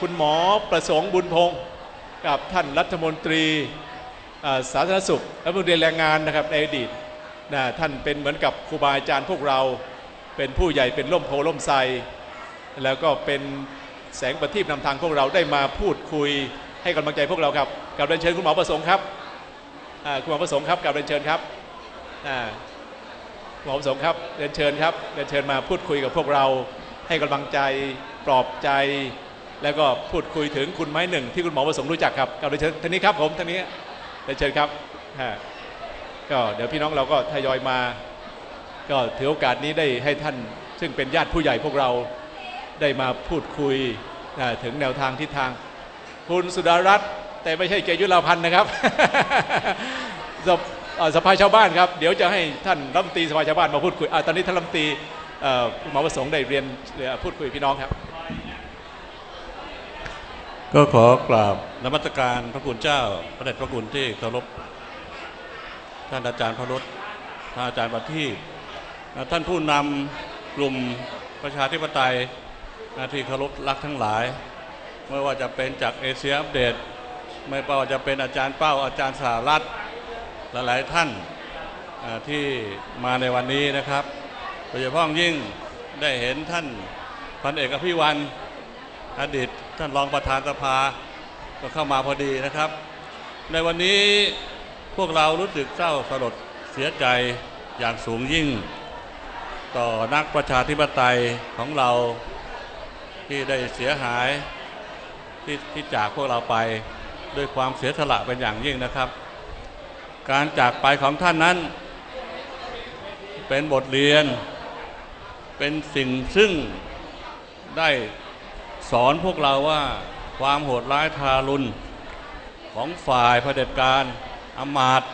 คุณหมอประสงค์บุญพงศ์กับท่านรัฐมนตรีสาธารณสุขและผู้ดูแลแรงงานนะครับในอดีตนะท่านเป็นเหมือนกับครูบาอาจารย์พวกเราเป็นผู้ใหญ่เป็นร่มโพล่มไทรแล้วก็เป็นแสงประทีปนำทางพวกเราได้มาพูดคุยให้กำลังใจพวกเราครับกับเรียนเชิญคุณหมอประสงค์ครับคุณหมอประสงค์ครับกับเรียนเชิญครับอ่าหมอประสงค์ครับเรียนเชิญครับเรียนเชิญมาพูดคุยกับพวกเราให้กำลังใจปลอบใจ แล้วก็พูดคุยถึงคุณไม้หนึ่งที่คุณหมอประสงค์รู้จักครับกับเรียเชิญท่านนี้ครับผมท่านนี้เรียนเชิญครับก็เดี๋ยวพี่น้องเราก็ทยอยมา ก็ถือโอกาสนี้ได้ให้ท่าน ซึ่งเป็นญาติผู้ใหญ่พวกเราได้มาพูดคุยถึงแนวทางทิศทาง คุณสุดารัตน์แต่ไม่ใช่เกยุราพันธ์นะครับสภเอ่อสภาชาวบ้านครับเดี๋ยวจะให้ท่านรัฐมนตรีสภาชาวบ้านมาพูดคุยอตอนนี้ท่านรัฐมนตรีหมอประสงค์ได้เรียนพูดคุยพี่น้องครับ ก็ขอกราบนมัสการพระคุณเจ้า พระเดชพระคุณที่เคารพท่านอาจารย์พระรถท่านอาจารย์ประทีปและท่านผู้นำกลุ่มประชาธิปไตยที่เคารพรักทั้งหลาย ไม่ว่าจะเป็นจากเอเชียอัปเดต ไม่ว่าจะเป็นอาจารย์เป้าอาจารย์สารัตหลายๆท่านที่มาในวันนี้นะครับโดยเฉพาะอย่างยิ่งได้เห็นท่านพันเอกอภิวันอดีต ท่านรองประธานสภาก็เข้ามาพอดีนะครับ ในวันนี้พวกเรารู้สึกเศร้าสลดเสียใจอย่างสูงยิ่ง ต่อนักประชาธิปไตยของเราที่ได้เสียหายที่ที่จากพวกเราไปด้วยความเสียสละเป็นอย่างยิ่งนะครับ การจากไปของท่านนั้น เป็นบทเรียน เป็นสิ่งซึ่งได้ สอนพวกเราว่าความโหดร้ายทารุณของฝ่ายเผด็จการอำมาตย์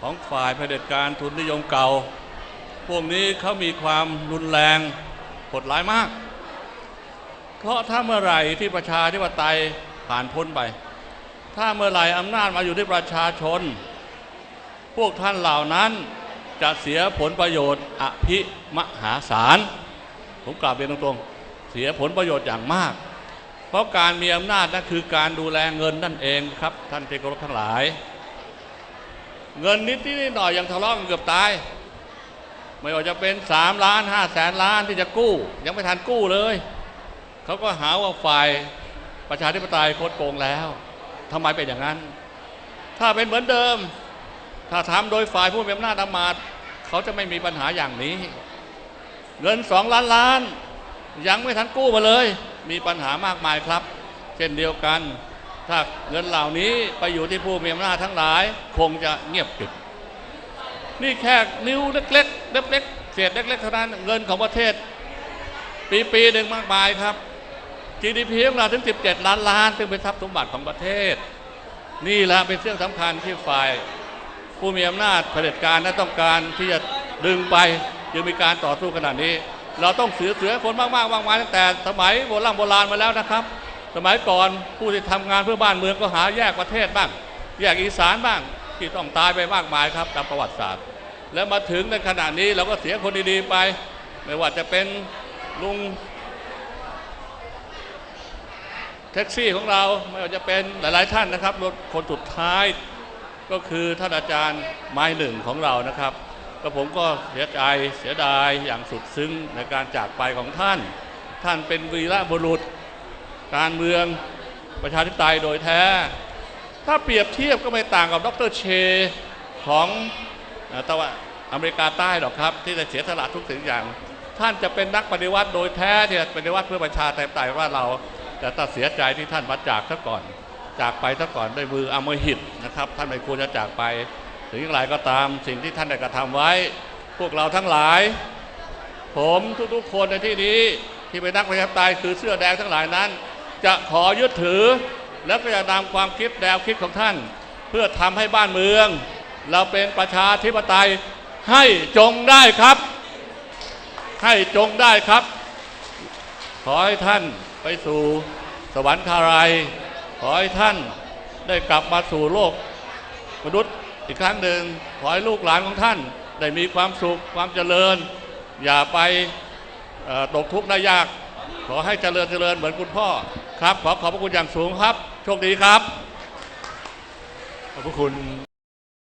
ของฝ่ายเผด็จการทุนนิยมเก่า พวกนี้เขามีความรุนแรงโหดร้ายมาก เพราะถ้าเมื่อไหร่ที่ประชาธิปไตยผ่านพ้นไป ถ้าเมื่อไหร่อำนาจมาอยู่ที่ประชาชน พวกท่านเหล่านั้นจะเสียผลประโยชน์อภิมหาศาลผมกล่าวเรียนตรงๆ สียผลประโยชน์อย่างมาก เพราะการมีอำนาจนั่นคือการดูแลเงินนั่นเองครับ ท่านที่เคารพทั้งหลาย เงินนิดนิดหน่อยยังทะเลาะกันเกือบตาย ไม่ว่าจะเป็น3ล้าน5แสนล้านที่จะกู้ ยังไม่ทันกู้เลย เขาก็หาว่าฝ่ายประชาธิปไตยโคดโกงแล้วทำไมเป็นอย่างนั้น ถ้าเป็นเหมือนเดิม ถ้าทำโดยฝ่ายผู้มีอำนาจอำมาตย์เขาจะไม่มีปัญหาอย่างนี้ เงินสองล้านล้าน ยังไม่ทันกู้มาเลย มีปัญหามากมายครับ เช่นเดียวกัน ถ้าเงินเหล่านี้ไปอยู่ที่ผู้มีอำนาจทั้งหลาย คงจะเงียบกิบนี่แค่นิ้วเล็กๆเล็กๆเศษเล็กๆเท่านั้นเงินของประเทศ ปีปีๆหนึ่งมากมายครับ GDP ของเราถึง 17 ล้านล้าน ซึ่งเป็นทรัพย์สมบัติของประเทศ นี่แหละเป็นเรื่องสำคัญที่ฝ่ายผู้มีอำนาจเผด็จการนั้นต้องการที่จะดึงไปจึงมีการต่อสู้ขนาดนี้ เราต้องเสือเสือคนมากๆมากมายตั้งแต่ สมัยโบราณโบราณมาแล้วนะครับ สมัยก่อนผู้ที่ทำงานเพื่อบ้านเมืองก็หาแยกประเทศบ้าง แยกอีสานบ้างที่ต้องตายไปมากมายครับตามประวัติศาสตร์ แล้วมาถึงในขณะนี้เราก็เสียคนดีๆไป ไม่ว่าจะเป็นลุงแท็กซี่ของเราไม่ว่าจะเป็นหลาย ๆ ท่านนะครับรถคนสุดท้ายก็คือท่านอาจารย์ไม้หนึ่งของเรานะครับ ก็ผมก็เสียใจเสียดายอย่างสุดซึ้งในการจากไปของท่าน ท่านเป็นวีรบุรุษ การเมืองประชาธิปไตยโดยแท้ ถ้าเปรียบเทียบก็ไม่ต่างกับดรเชของเอ่อตะวันอเมริกาใต้หรอกครับ ที่ได้เสียสละทุกสิ่งอย่าง ท่านจะเป็นนักปฏิวัติโดยแท้ที่ปฏิวัติเพื่อประชาธิปไตยว่าเราแต่ถ้าเสียใจที่ท่านมาจากซะก่อน จากไปซะก่อนด้วยมืออมหิตนะครับ ท่านไม่ควรจะจากไป ถึงอย่างไรก็ตามสิ่งที่ท่านได้กระทำไว้ พวกเราทั้งหลาย ผมทุกๆคนในที่นี้ที่เป็นนักประชาธิปไตยคือเสื้อแดงทั้งหลายนั้น จะขอยึดถือและก็จะนำความคิดแนวคิดของท่าน เพื่อทำให้บ้านเมือง เราเป็นประชาธิปไตยให้จงได้ครับ ให้จงได้ครับ ขอให้ท่านไปสู่สวรรคาลัยขอให้ท่านได้กลับมาสู่โลกมนุษย์ อีกครั้งหนึ่งขอให้ลูกหลานของท่าน ได้มีความสุขความเจริญ อย่าไปตกทุกข์ได้ยาก ขอให้เจริญเจริญเหมือนคุณพ่อครับ ขอขอบพระคุณอย่างสูงครับ โชคดีครับ ขอบพระคุณ